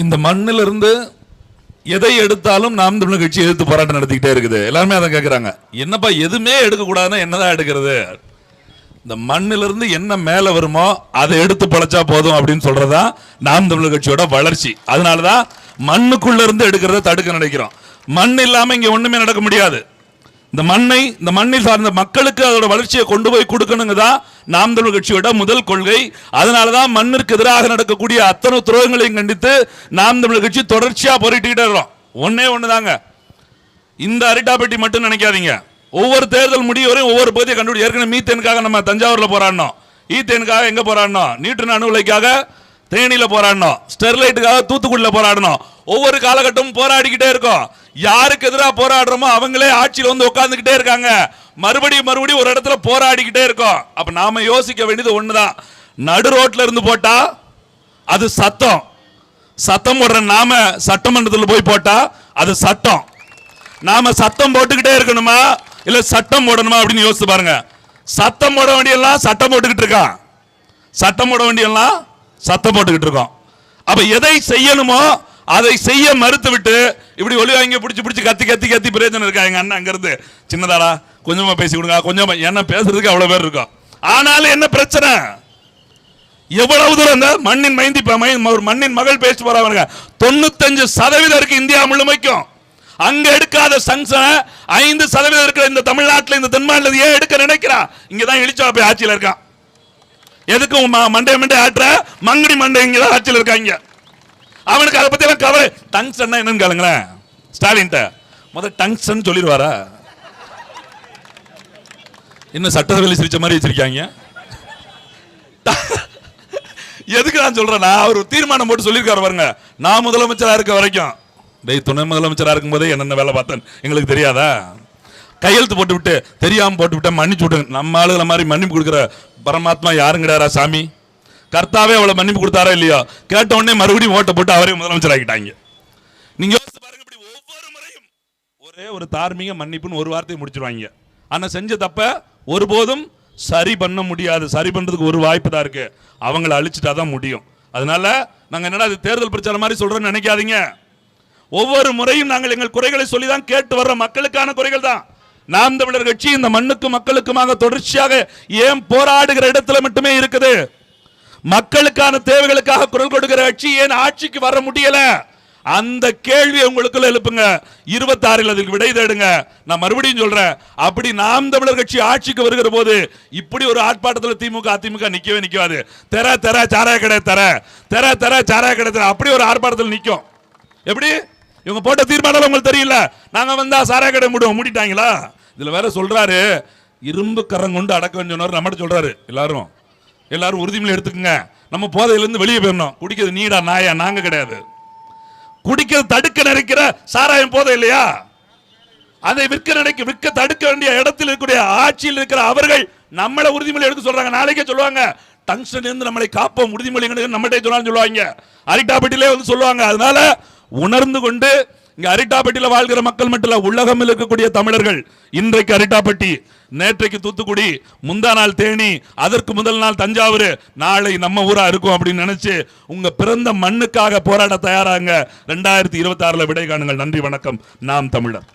இந்த மண்ணிலிருந்து எதை எடுத்தாலும் நாம் தமிழர் கட்சி எதிர்த்து போராட்டம் நடத்திக்கிட்டே இருக்குது. எல்லாருமே அதை கேட்குறாங்க என்னப்பா எதுவுமே எடுக்கக்கூடாதுன்னா என்னதான் எடுக்கிறது? இந்த மண்ணிலிருந்து என்ன மேலே வருமோ அதை எடுத்து பழைச்சா போதும் அப்படின்னு சொல்றதா நாம் தமிழர் கட்சியோட வளர்ச்சி. அதனால தான் மண்ணுக்குள்ளேருந்து எடுக்கிறத தடுக்க நினைக்கிறோம். மண் இல்லாமல் இங்கே ஒன்றுமே நடக்க முடியாது. இந்த மண்ணை இந்த மண்ணில் சார்ந்த மக்களுக்கு அதோட வளர்ச்சியை கொண்டு போய் கொடுக்கணுங்க தான் நாம் தமிழ் கட்சியோட முதல் கொள்கை. அதனால தான் மண்ணிற்கு எதிராக நடக்கக்கூடிய அத்தனை துரோகங்களையும் கண்டித்து நாம் தமிழ் கட்சி தொடர்ச்சியாக போரிட்டுக்கிட்டே இருக்கிறோம். ஒன்னே ஒன்று தாங்க இந்த அரிட்டாப்பட்டி மட்டும் நினைக்காதீங்க. ஒவ்வொரு தேர்தல் முடிய வரையும் ஒவ்வொரு பகுதியை கண்டுபிடி ஏற்கனவே மீத்தேனுக்காக நம்ம தஞ்சாவூரில் போராடினோம். ஈத்தேனுக்காக எங்கே போராடினோம்? நியூட்டன் அணு தேனியில் போராடணும். ஸ்டெர்லைட்டுக்காக தூத்துக்குடியில் போராடணும். ஒவ்வொரு காலகட்டமும் போராடிக்கிட்டே இருக்கோம். யாருக்கு எதிராக போராடுறோமோ அவங்களே ஆட்சியில் வந்து உட்காந்துக்கிட்டே இருக்காங்க. மறுபடியும் மறுபடியும் ஒரு இடத்துல போராடிக்கிட்டே இருக்கோம். அப்ப நாம யோசிக்க வேண்டியது ஒண்ணுதான். நடு ரோட்ல இருந்து போட்டா அது சத்தம். சத்தம் போடுற நாம சட்டமன்றத்தில் போய் போட்டா அது சட்டம் நாம சத்தம் போட்டுக்கிட்டே இருக்கணுமா? இல்ல சட்டம் போடணுமா அப்படின்னு யோசிச்சு பாருங்க. சத்தம் போட வேண்டியெல்லாம் சட்டம் போட்டுக்கிட்டு இருக்கான். சட்டம் போட வேண்டியெல்லாம் சத்தம் போட்டுக்கிட்டு இருக்கோம். அப்ப எதை செய்யணுமோ அதை செய்ய மறுத்து விட்டு இப்படி ஒளி வாங்கி பிடிச்சி பிடிச்சி கத்தி கத்தி கத்தி பிரயோஜனம் இருக்கா? எங்க அண்ணன் அங்கிருந்து சின்னதாடா கொஞ்சமா பேசி கொடுங்க. கொஞ்சமா என்ன பேசுறதுக்கு அவ்வளவு பேர் இருக்கும். ஆனாலும் என்ன பிரச்சனை? எவ்வளவு தூரம் இந்த மண்ணின் மைந்தி ஒரு மண்ணின் மகள் பேசிட்டு போறாங்க தொண்ணூத்தஞ்சு சதவீதம் இருக்கு இந்தியா முழுமைக்கும். அங்க எடுக்காத சங்சனை ஐந்து சதவீதம் இருக்கிற இந்த தமிழ்நாட்டில் இந்த தென்மாநிலத்தில் ஏன் எடுக்க நினைக்கிறா? இங்கதான் இழிச்சா போய் ஆட்சியில் இருக்கான். எதுக்கு மண்டே ம- ஆட்டுற? மங்கடி மண்டே இங்கே தான் ஆட்சியில் இருக்காங்க. அவனுக்கு அதை பத்தி எல்லாம் கவலை. டங்ஸ்டன் என்னன்னு கேளுங்களேன். ஸ்டாலின்ட்ட முதல் டங்ஸ்டன் சொல்லிடுவாரா? இன்னும் சட்டசபையில் சிரிச்ச மாதிரி வச்சிருக்காங்க? எதுக்கு நான் சொல்றேன்னா அவர் தீர்மானம் போட்டு சொல்லியிருக்காரு பாருங்க. நான் முதலமைச்சராக இருக்க வரைக்கும். டெய் துணை முதலமைச்சராக இருக்கும் போதே என்னென்ன வேலை பார்த்தேன் எங்களுக்கு தெரியாதா? கையெழுத்து போட்டு விட்டு தெரியாமல் போட்டு விட்டேன் மன்னிச்சு விட்டு நம்ம ஆளுகளை மாதிரி மன்னிப்பு கொடுக்குற பரமாத்மா யாரும் கிடையாரா சாமி? கர்த்தாவே அவளை மன்னிப்பு கொடுத்தாரா இல்லையோ? கேட்ட உடனே மறுபடியும் ஓட்டை போட்டு அவரே முதலமைச்சர் ஆகிட்டாங்க நீங்க யோசிச்சு பாருங்க இப்படி ஒவ்வொரு முறையும் ஒரே ஒரு தார்மீக மன்னிப்புன்னு ஒரு வார்த்தையை முடிச்சிருவாங்க. ஆனால் செஞ்ச தப்ப ஒருபோதும் சரி பண்ண முடியாது. சரி பண்ணுறதுக்கு ஒரு வாய்ப்பு தான் இருக்கு. அவங்கள அழிச்சிட்டா தான் முடியும். அதனால நாங்கள் என்னடா இது தேர்தல் பிரச்சாரம் மாதிரி சொல்கிறோன்னு நினைக்காதீங்க. ஒவ்வொரு முறையும் நாங்கள் எங்கள் குறைகளை சொல்லி தான் கேட்டு வர்ற மக்களுக்கான குறைகள் தான். நாம் தமிழர் கட்சி இந்த மண்ணுக்கு மக்களுக்குமாக தொடர்ச்சியாக ஏன் போராடுகிற இடத்துல மட்டுமே இருக்குது? மக்களுக்கான தேவைகளுக்காக குரல் கொடுக்கிற கட்சி ஏன் ஆட்சிக்கு வர முடியல? அந்த கேள்வி உங்களுக்குள்ள எழுப்புங்க. இருபத்தாறில் அதுக்கு விடை தேடுங்க. நான் மறுபடியும் சொல்றேன். அப்படி நாம் தமிழர் கட்சி ஆட்சிக்கு வருகிற போது இப்படி ஒரு ஆர்ப்பாட்டத்தில் திமுக அதிமுக நிற்கவே நிற்காது தெர தெர சாராய கடை தர. தெர தெர சாராய கடை தர. அப்படி ஒரு ஆர்ப்பாட்டத்தில் நிற்கும் எப்படி? இவங்க போட்ட தீர்மானம் உங்களுக்கு தெரியல. நாங்கள் வந்தால் சாராய கடை மூடுவோம் மூடிட்டாங்களா? இதில் வேற சொல்கிறாரு இரும்பு கரம் கொண்டு அடக்க வேண்டியவர் நம்மகிட்ட சொல்கிறாரு எல்லாரும். எல்லாரும் உறுதிமொழி எடுத்துக்கோங்க. நம்ம போதையிலேருந்து வெளியே போயிடணும். குடிக்கிறது நீடா நாயா நாங்கள் கிடையாது. குடிக்கிறது தடுக்க நினைக்கிற சாராயம் போதை இல்லையா? அதை விற்க நினைக்க விற்க தடுக்க வேண்டிய இடத்தில் இருக்கக்கூடிய ஆட்சியில் இருக்கிற அவர்கள் நம்மளை உறுதிமொழி எடுத்து சொல்றாங்க. நாளைக்கே சொல்லுவாங்க. டங்ஸ்டன் இருந்து நம்மளை காப்போம். உறுதிமொழி நம்மகிட்ட சொல்லான்னு சொல்லுவாங்க. அரிட்டாப்பட்டிலே வந்து சொல்லுவாங்க. அதனால உணர்ந்து கொண்டு இங்க அரிட்டாப்பட்டியில் வாழ்கிற மக்கள் மட்டும் இல்ல உலகம் இருக்கக்கூடிய தமிழர்கள் இன்றைக்கு அரிட்டாப்பட்டி நேற்றைக்கு தூத்துக்குடி முந்தா நாள் தேனி அதற்கு முதல் நாள் தஞ்சாவூர் நாளை நம்ம ஊரா இருக்கும் அப்படின்னு நினைச்சு உங்க பிறந்த மண்ணுக்காக போராட தயாராங்க. ரெண்டாயிரத்தி இருபத்தி ஆறுல விடை காணுங்கள். நன்றி வணக்கம். நாம் தமிழர்.